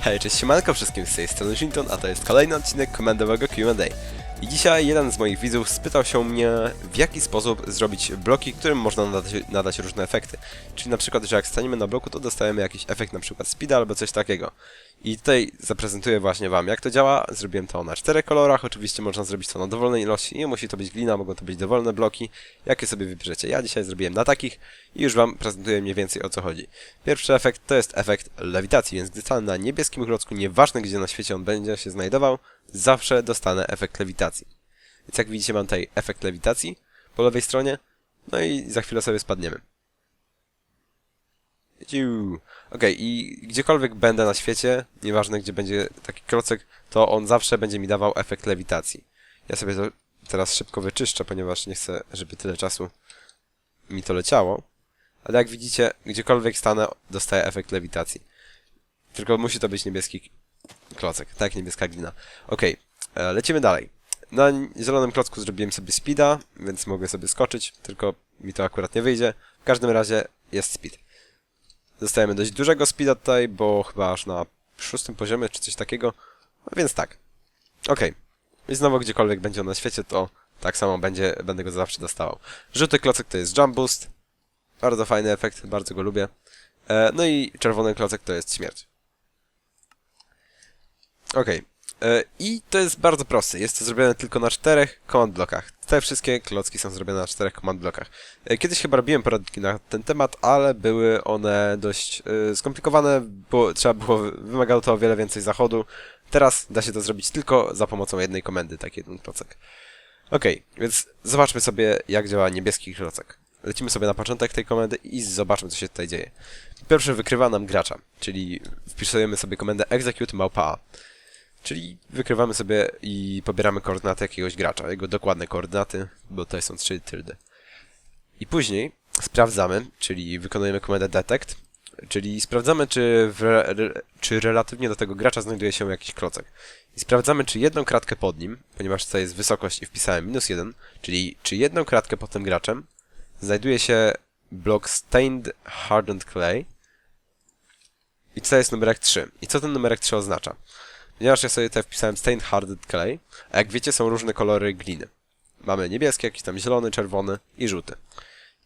Hej, cześć siemanko wszystkim z tej strony Shinton, a to jest kolejny odcinek komendowego Q&A. I dzisiaj jeden z moich widzów spytał się mnie, w jaki sposób zrobić bloki, którym można nadać, nadać różne efekty. Czyli na przykład, że jak staniemy na bloku, to dostajemy jakiś efekt, na przykład speeda albo coś takiego. I tutaj zaprezentuję właśnie wam, jak to działa. Zrobiłem to na czterech kolorach, oczywiście można zrobić to na dowolnej ilości. Nie musi to być glina, mogą to być dowolne bloki, jakie sobie wybierzecie. Ja dzisiaj zrobiłem na takich i już wam prezentuję mniej więcej o co chodzi. Pierwszy efekt to jest efekt lewitacji, więc gdy stanę na niebieskim klocku, nieważne gdzie na świecie on będzie się znajdował, zawsze dostanę efekt lewitacji. Więc jak widzicie mam tutaj efekt lewitacji po lewej stronie, no i za chwilę sobie spadniemy. Okej, i gdziekolwiek będę na świecie, nieważne gdzie będzie taki klocek, to on zawsze będzie mi dawał efekt lewitacji. Ja sobie to teraz szybko wyczyszczę, ponieważ nie chcę, żeby tyle czasu mi to leciało. Ale jak widzicie, gdziekolwiek stanę, dostaję efekt lewitacji. Tylko musi to być niebieski klocek, tak, niebieska glina. Okej, e, lecimy dalej. Na zielonym klocku zrobiłem sobie speeda, więc mogę sobie skoczyć, tylko mi to akurat nie wyjdzie. W każdym razie jest speed. Dostajemy dość dużego speeda tutaj, bo chyba aż na szóstym poziomie, czy coś takiego. No więc tak. Okej. I znowu gdziekolwiek będzie on na świecie, to tak samo będzie, będę go zawsze dostawał. Żółty klocek to jest jump boost. Bardzo fajny efekt, bardzo go lubię. E, no i czerwony klocek to jest śmierć. Okej. E, I to jest bardzo proste. Jest to zrobione tylko na czterech command blokach. Te wszystkie klocki są zrobione na czterech command blokach. E, Kiedyś chyba robiłem poradniki na ten temat, ale były one dość e, skomplikowane, bo trzeba było, wymagało to o wiele więcej zachodu. Teraz da się to zrobić tylko za pomocą jednej komendy, taki jeden klocek. Okej, więc zobaczmy sobie, jak działa niebieski klocek. Lecimy sobie na początek tej komendy i zobaczmy, co się tutaj dzieje. Pierwszy wykrywa nam gracza, czyli wpisujemy sobie komendę execute małpa. Czyli wykrywamy sobie i pobieramy koordynaty jakiegoś gracza, jego dokładne koordynaty, bo tutaj są trzy tyldy. I później sprawdzamy, czyli wykonujemy komendę detect, czyli sprawdzamy, czy, re, czy relatywnie do tego gracza znajduje się jakiś klocek. I sprawdzamy, czy jedną kratkę pod nim, ponieważ tutaj jest wysokość i wpisałem minus jeden, czyli czy jedną kratkę pod tym graczem znajduje się blok Stained Hardened Clay. I tutaj jest numerek 3. I co ten numerek 3 oznacza? Ponieważ ja sobie tutaj wpisałem Stained Hardened Clay, a jak wiecie są różne kolory gliny. Mamy niebieski, jakiś tam zielony, czerwony i żółty.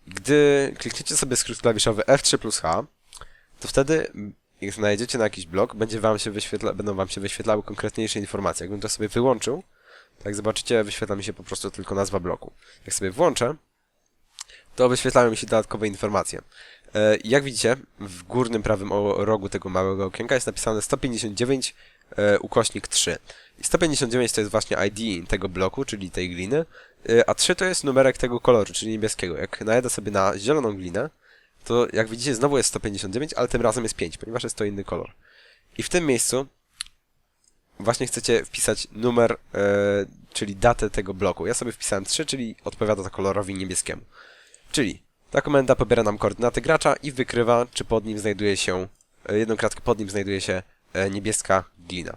Gdy klikniecie sobie skrót klawiszowy F3 plus H, to wtedy jak znajdziecie na jakiś blok, będzie wam się wyświetla, będą wam się wyświetlały konkretniejsze informacje. Jakbym to sobie wyłączył, to jak zobaczycie, wyświetla mi się po prostu tylko nazwa bloku. Jak sobie włączę, to wyświetlają mi się dodatkowe informacje. E, Jak widzicie, w górnym prawym rogu tego małego okienka jest napisane 159 e, ukośnik 3. I 159 to jest właśnie ID tego bloku, czyli tej gliny, e, a 3 to jest numerek tego koloru, czyli niebieskiego. Jak najedę sobie na zieloną glinę, to jak widzicie znowu jest 159, ale tym razem jest 5, ponieważ jest to inny kolor. I w tym miejscu właśnie chcecie wpisać numer, e, czyli datę tego bloku. Ja sobie wpisałem 3, czyli odpowiada to kolorowi niebieskiemu. Czyli ta komenda pobiera nam koordynaty gracza i wykrywa, czy pod nim znajduje się, e, jedną kratkę pod nim znajduje się niebieska glina.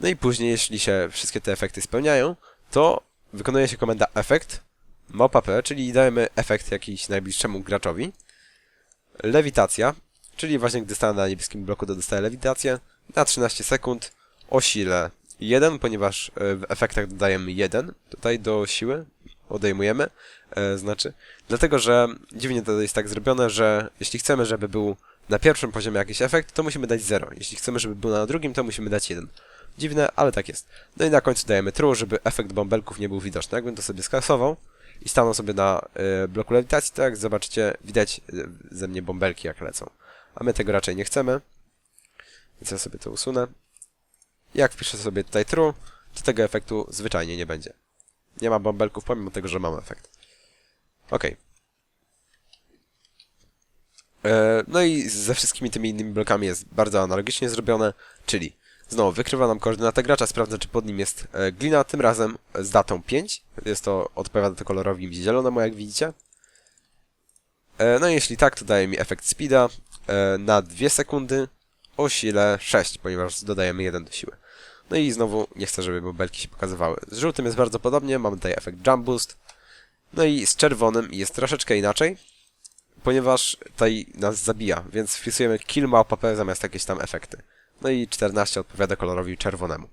No i później, jeśli się wszystkie te efekty spełniają, to wykonuje się komenda efekt, małpa p, czyli dajemy efekt jakiś najbliższemu graczowi. Lewitacja, czyli właśnie gdy stanę na niebieskim bloku, to dostaję lewitację na 13 sekund o sile 1, ponieważ e, w efektach dodajemy 1 tutaj do siły, odejmujemy, e, znaczy, dlatego, że dziwnie to jest tak zrobione, że jeśli chcemy, żeby był na pierwszym poziomie jakiś efekt, to musimy dać 0. Jeśli chcemy, żeby był na drugim, to musimy dać 1. Dziwne, ale tak jest. No i na końcu dajemy true, żeby efekt bąbelków nie był widoczny. Jakbym to sobie skasował i stanął sobie na y, bloku lewitacji, to jak zobaczycie, widać y, ze mnie bąbelki jak lecą. A my tego raczej nie chcemy, więc ja sobie to usunę. Jak wpiszę sobie tutaj true, to tego efektu zwyczajnie nie będzie. Nie ma bąbelków, pomimo tego, że mam efekt. Ok. E, No i ze wszystkimi tymi innymi blokami jest bardzo analogicznie zrobione, czyli znowu wykrywa nam koordynatę gracza, sprawdza czy pod nim jest e, glina, tym razem z datą 5. Jest to, odpowiada to kolorowi zielonemu, jak widzicie. E, No i jeśli tak, to daje mi efekt speeda e, na 2 sekundy o sile 6, ponieważ dodajemy 1 do siły. No i znowu nie chcę, żeby bąbelki się pokazywały. Z żółtym jest bardzo podobnie, mamy tutaj efekt jump boost. No i z czerwonym jest troszeczkę inaczej, ponieważ tutaj nas zabija, więc wpisujemy kill małpa p zamiast jakieś tam efekty. no i 14 odpowiada kolorowi czerwonemu.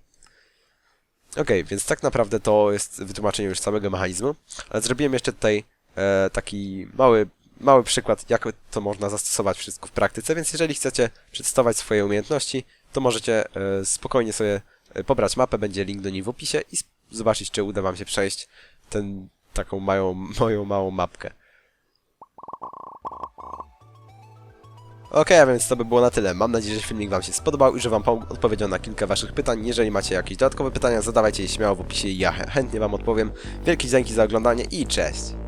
Okej, więc tak naprawdę to jest wytłumaczenie już całego mechanizmu, ale zrobiłem jeszcze tutaj e, taki mały, mały przykład, jak to można zastosować wszystko w praktyce, więc jeżeli chcecie przetestować swoje umiejętności, to możecie e, spokojnie sobie e, pobrać mapę, będzie link do niej w opisie i zobaczyć, czy uda wam się przejść ten, taką mają, moją małą mapkę. Okej, a więc to by było na tyle. Mam nadzieję, że filmik Wam się spodobał i że Wam odpowiedział na kilka Waszych pytań. Jeżeli macie jakieś dodatkowe pytania, zadawajcie je śmiało w opisie i ja chę- chętnie Wam odpowiem. Wielkie dzięki za oglądanie i cześć!